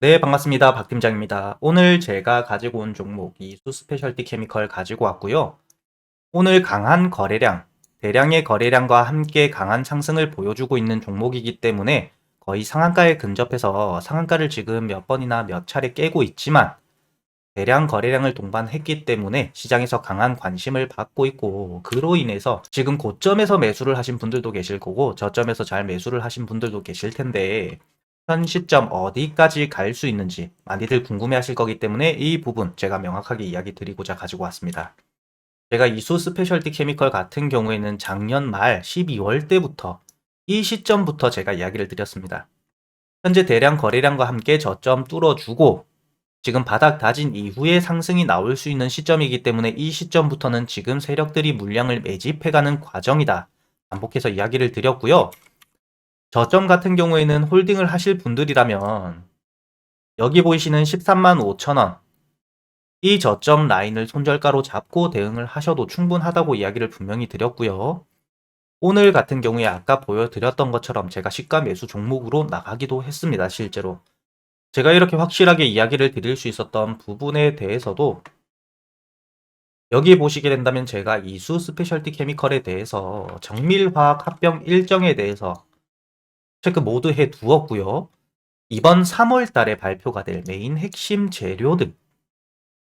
네, 반갑습니다. 박 팀장입니다. 오늘 제가 가지고 온 종목 이 수 스페셜티 케미컬 가지고 왔고요. 오늘 강한 거래량, 대량의 거래량과 함께 강한 상승을 보여주고 있는 종목이기 때문에 거의 상한가에 근접해서 상한가를 지금 몇 번이나 몇 차례 깨고 있지만 대량 거래량을 동반했기 때문에 시장에서 강한 관심을 받고 있고 그로 인해서 지금 고점에서 매수를 하신 분들도 계실 거고 저점에서 잘 매수를 하신 분들도 계실 텐데 현 시점 어디까지 갈 수 있는지 많이들 궁금해 하실 거기 때문에 이 부분 제가 명확하게 이야기 드리고자 가지고 왔습니다. 제가 이수 스페셜티 케미컬 같은 경우에는 작년 말 12월 때부터 이 시점부터 제가 이야기를 드렸습니다. 현재 대량 거래량과 함께 저점 뚫어주고 지금 바닥 다진 이후에 상승이 나올 수 있는 시점이기 때문에 이 시점부터는 지금 세력들이 물량을 매집해가는 과정이다. 반복해서 이야기를 드렸고요. 저점 같은 경우에는 홀딩을 하실 분들이라면 여기 보이시는 13만 5천 원. 이 저점 라인을 손절가로 잡고 대응을 하셔도 충분하다고 이야기를 분명히 드렸고요. 오늘 같은 경우에 아까 보여드렸던 것처럼 제가 시가 매수 종목으로 나가기도 했습니다. 실제로. 제가 이렇게 확실하게 이야기를 드릴 수 있었던 부분에 대해서도 여기 보시게 된다면 제가 이수 스페셜티 케미컬에 대해서 정밀화학 합병 일정에 대해서 체크 모두 해 두었고요. 이번 3월 달에 발표가 될 메인 핵심 재료들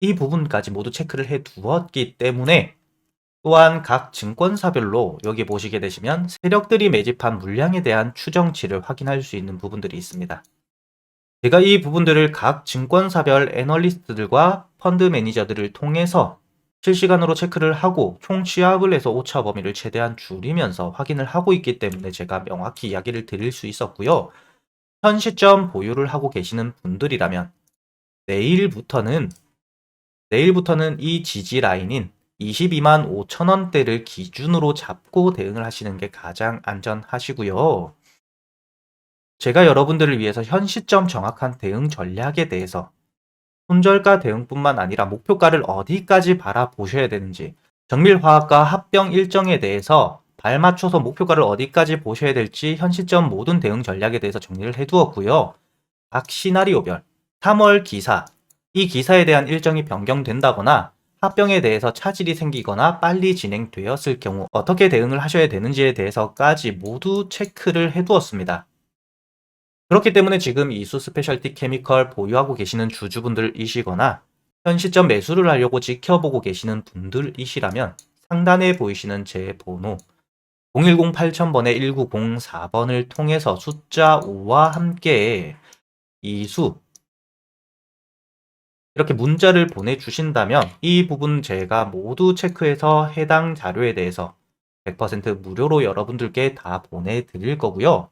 이 부분까지 모두 체크를 해 두었기 때문에 또한 각 증권사별로 여기 보시게 되시면 세력들이 매집한 물량에 대한 추정치를 확인할 수 있는 부분들이 있습니다. 제가 이 부분들을 각 증권사별 애널리스트들과 펀드 매니저들을 통해서 실시간으로 체크를 하고 총 취합을 해서 오차 범위를 최대한 줄이면서 확인을 하고 있기 때문에 제가 명확히 이야기를 드릴 수 있었고요. 현 시점 보유를 하고 계시는 분들이라면 내일부터는 내일부터는 이 지지 라인인 22만 5천 원대를 기준으로 잡고 대응을 하시는 게 가장 안전하시고요. 제가 여러분들을 위해서 현 시점 정확한 대응 전략에 대해서 손절가 대응뿐만 아니라 목표가를 어디까지 바라보셔야 되는지 정밀화학과 합병 일정에 대해서 발맞춰서 목표가를 어디까지 보셔야 될지 현 시점 모든 대응 전략에 대해서 정리를 해두었고요. 각 시나리오별 3월 기사 이 기사에 대한 일정이 변경된다거나 합병에 대해서 차질이 생기거나 빨리 진행되었을 경우 어떻게 대응을 하셔야 되는지에 대해서까지 모두 체크를 해두었습니다. 그렇기 때문에 지금 이수 스페셜티 케미컬 보유하고 계시는 주주분들이시거나 현 시점 매수를 하려고 지켜보고 계시는 분들이시라면 상단에 보이시는 제 번호 010 8000번에 1904번을 통해서 숫자 5와 함께 이수 이렇게 문자를 보내주신다면 이 부분 제가 모두 체크해서 해당 자료에 대해서 100% 무료로 여러분들께 다 보내드릴 거고요.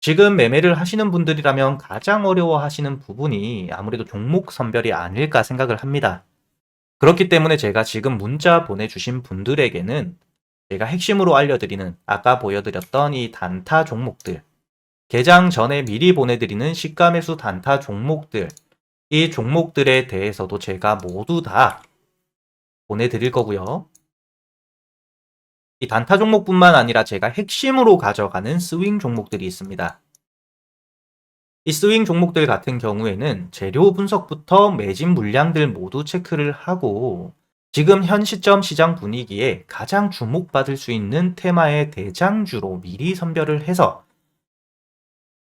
지금 매매를 하시는 분들이라면 가장 어려워하시는 부분이 아무래도 종목 선별이 아닐까 생각을 합니다. 그렇기 때문에 제가 지금 문자 보내주신 분들에게는 제가 핵심으로 알려드리는 아까 보여드렸던 이 단타 종목들, 개장 전에 미리 보내드리는 시가 매수 단타 종목들, 이 종목들에 대해서도 제가 모두 다 보내드릴 거고요. 이 단타 종목뿐만 아니라 제가 핵심으로 가져가는 스윙 종목들이 있습니다. 이 스윙 종목들 같은 경우에는 재료 분석부터 매진 물량들 모두 체크를 하고 지금 현 시점 시장 분위기에 가장 주목받을 수 있는 테마의 대장주로 미리 선별을 해서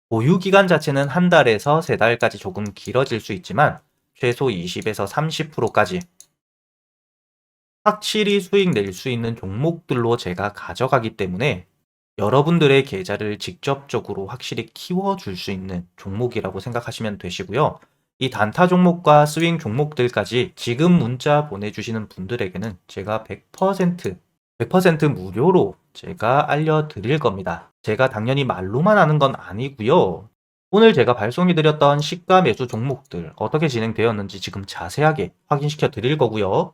보유 기간 자체는 한 달에서 세 달까지 조금 길어질 수 있지만 최소 20에서 30%까지 확실히 수익 낼 수 있는 종목들로 제가 가져가기 때문에 여러분들의 계좌를 직접적으로 확실히 키워줄 수 있는 종목이라고 생각하시면 되시고요. 이 단타 종목과 스윙 종목들까지 지금 문자 보내주시는 분들에게는 제가 100% 100% 무료로 제가 알려드릴 겁니다. 제가 당연히 말로만 하는 건 아니고요. 오늘 제가 발송해드렸던 시가 매수 종목들 어떻게 진행되었는지 지금 자세하게 확인시켜 드릴 거고요.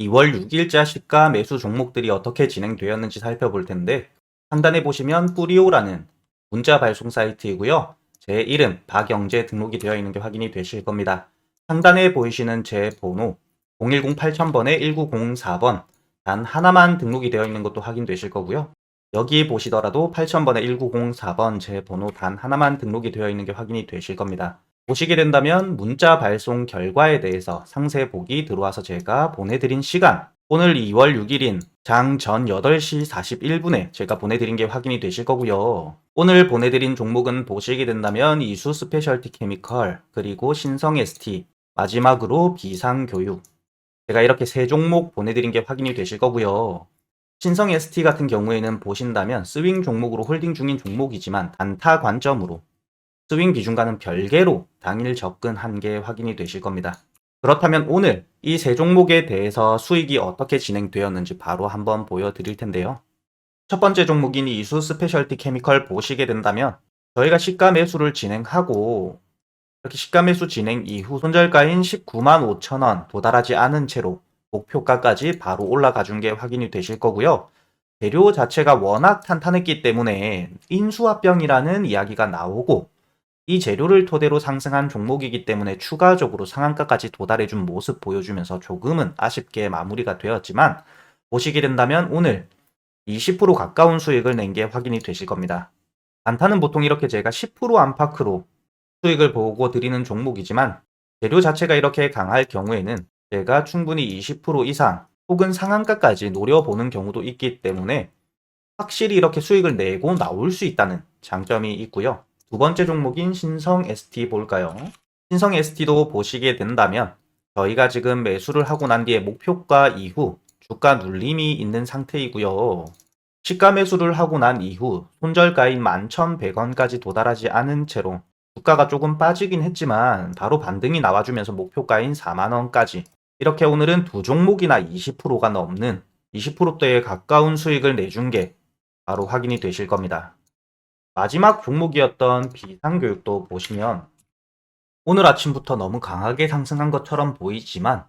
2월 6일자 시가 매수 종목들이 어떻게 진행되었는지 살펴볼 텐데 상단에 보시면 뿌리오라는 문자 발송 사이트이고요. 제 이름 박영재 등록이 되어 있는 게 확인이 되실 겁니다. 상단에 보이시는 제 번호 010 8000번에 1904번 단 하나만 등록이 되어 있는 것도 확인되실 거고요. 여기 보시더라도 8000번에 1904번 제 번호 단 하나만 등록이 되어 있는 게 확인이 되실 겁니다. 보시게 된다면 문자 발송 결과에 대해서 상세 보기 들어와서 제가 보내드린 시간 오늘 2월 6일인 장전 8시 41분에 제가 보내드린 게 확인이 되실 거고요. 오늘 보내드린 종목은 보시게 된다면 이수 스페셜티 케미컬 그리고 신성 ST 마지막으로 비상교육 제가 이렇게 세 종목 보내드린 게 확인이 되실 거고요. 신성 ST 같은 경우에는 보신다면 스윙 종목으로 홀딩 중인 종목이지만 단타 관점으로 스윙 비중과는 별개로 당일 접근한 게 확인이 되실 겁니다. 그렇다면 오늘 이 세 종목에 대해서 수익이 어떻게 진행되었는지 바로 한번 보여드릴 텐데요. 첫 번째 종목인 이수 스페셜티 케미컬 보시게 된다면 저희가 시가 매수를 진행하고 이렇게 시가 매수 진행 이후 손절가인 19만 5천 원 도달하지 않은 채로 목표가까지 바로 올라가 준 게 확인이 되실 거고요. 재료 자체가 워낙 탄탄했기 때문에 인수합병이라는 이야기가 나오고 이 재료를 토대로 상승한 종목이기 때문에 추가적으로 상한가까지 도달해준 모습 보여주면서 조금은 아쉽게 마무리가 되었지만 보시게 된다면 오늘 20% 가까운 수익을 낸 게 확인이 되실 겁니다. 단타는 보통 이렇게 제가 10% 안팎으로 수익을 보고 드리는 종목이지만 재료 자체가 이렇게 강할 경우에는 제가 충분히 20% 이상 혹은 상한가까지 노려보는 경우도 있기 때문에 확실히 이렇게 수익을 내고 나올 수 있다는 장점이 있고요. 두 번째 종목인 신성 ST 볼까요? 신성 ST도 보시게 된다면 저희가 지금 매수를 하고 난 뒤에 목표가 이후 주가 눌림이 있는 상태이고요. 시가 매수를 하고 난 이후 손절가인 11,100원까지 도달하지 않은 채로 주가가 조금 빠지긴 했지만 바로 반등이 나와주면서 목표가인 4만원까지 이렇게 오늘은 두 종목이나 20%가 넘는 20%대에 가까운 수익을 내준 게 바로 확인이 되실 겁니다. 마지막 종목이었던 비상교육도 보시면 오늘 아침부터 너무 강하게 상승한 것처럼 보이지만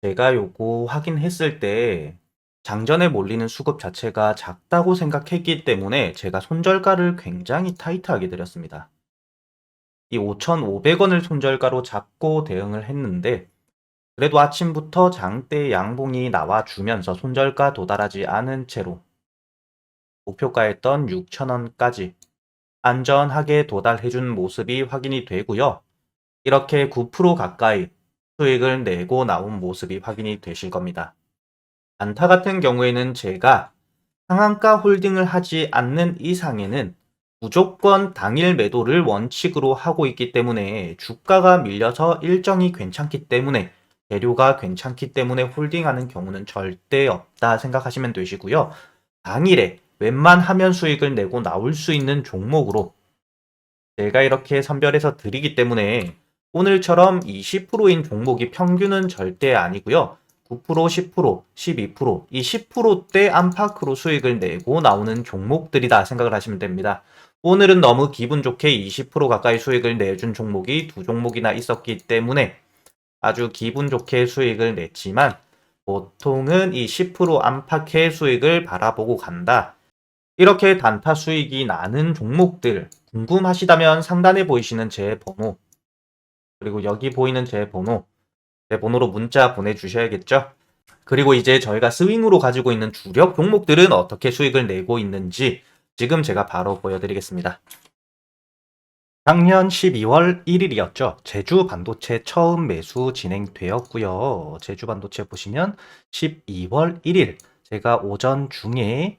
제가 요거 확인했을 때 장전에 몰리는 수급 자체가 작다고 생각했기 때문에 제가 손절가를 굉장히 타이트하게 드렸습니다. 이 5,500원을 손절가로 잡고 대응을 했는데 그래도 아침부터 장대 양봉이 나와주면서 손절가 도달하지 않은 채로 목표가였던 6,000원까지 안전하게 도달해준 모습이 확인이 되고요. 이렇게 9% 가까이 수익을 내고 나온 모습이 확인이 되실 겁니다. 안타 같은 경우에는 제가 상한가 홀딩을 하지 않는 이상에는 무조건 당일 매도를 원칙으로 하고 있기 때문에 주가가 밀려서 일정이 괜찮기 때문에 재료가 괜찮기 때문에 홀딩하는 경우는 절대 없다 생각하시면 되시고요. 당일에 웬만하면 수익을 내고 나올 수 있는 종목으로 제가 이렇게 선별해서 드리기 때문에 오늘처럼 20%인 종목이 평균은 절대 아니고요. 9%, 10%, 12%, 이 10%대 안팎으로 수익을 내고 나오는 종목들이다 생각을 하시면 됩니다. 오늘은 너무 기분 좋게 20% 가까이 수익을 내준 종목이 두 종목이나 있었기 때문에 아주 기분 좋게 수익을 냈지만 보통은 이 10% 안팎의 수익을 바라보고 간다. 이렇게 단타 수익이 나는 종목들 궁금하시다면 상단에 보이시는 제 번호 그리고 여기 보이는 제 번호 제 번호로 문자 보내주셔야겠죠? 그리고 이제 저희가 스윙으로 가지고 있는 주력 종목들은 어떻게 수익을 내고 있는지 지금 제가 바로 보여드리겠습니다. 작년 12월 1일이었죠. 제주 반도체 처음 매수 진행되었고요. 제주 반도체 보시면 12월 1일 제가 오전 중에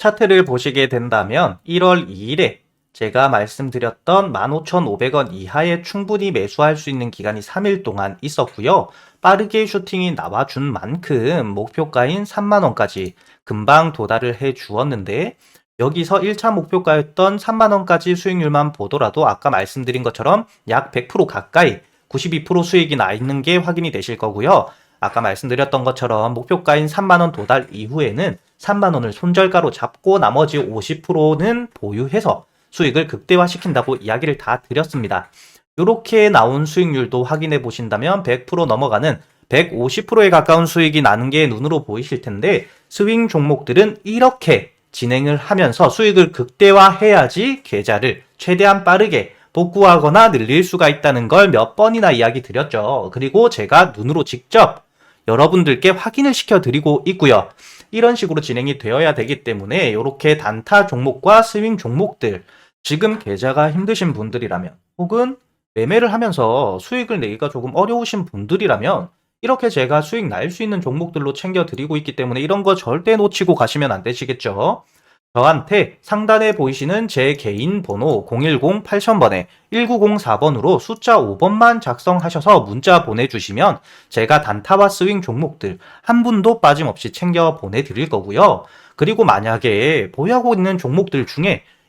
차트를 보시게 된다면 1월 2일에 제가 말씀드렸던 15,500원 이하에 충분히 매수할 수 있는 기간이 3일 동안 있었고요. 빠르게 슈팅이 나와준 만큼 목표가인 3만원까지 금방 도달을 해 주었는데 여기서 1차 목표가였던 3만원까지 수익률만 보더라도 아까 말씀드린 것처럼 약 100% 가까이 92% 수익이 나 있는 게 확인이 되실 거고요. 아까 말씀드렸던 것처럼 목표가인 3만원 도달 이후에는 3만원을 손절가로 잡고 나머지 50%는 보유해서 수익을 극대화시킨다고 이야기를 다 드렸습니다. 이렇게 나온 수익률도 확인해 보신다면 100% 넘어가는 150%에 가까운 수익이 나는 게 눈으로 보이실 텐데 스윙 종목들은 이렇게 진행을 하면서 수익을 극대화해야지 계좌를 최대한 빠르게 복구하거나 늘릴 수가 있다는 걸 몇 번이나 이야기 드렸죠. 그리고 제가 눈으로 직접 여러분들께 확인을 시켜 드리고 있고요. 이런 식으로 진행이 되어야 되기 때문에 이렇게 단타 종목과 스윙 종목들 지금 계좌가 힘드신 분들이라면 혹은 매매를 하면서 수익을 내기가 조금 어려우신 분들이라면 이렇게 제가 수익 날 수 있는 종목들로 챙겨 드리고 있기 때문에 이런 거 절대 놓치고 가시면 안 되시겠죠. 저한테 상단에 보이시는 제 개인 번호 010-8000번에 1904번으로 숫자 5번만 작성하셔서 문자 보내주시면 제가 단타와 스윙 종목들 한 분도 빠짐없이 챙겨 보내드릴 거고요. 그리고 만약에 보유하고 있는 종목들 중에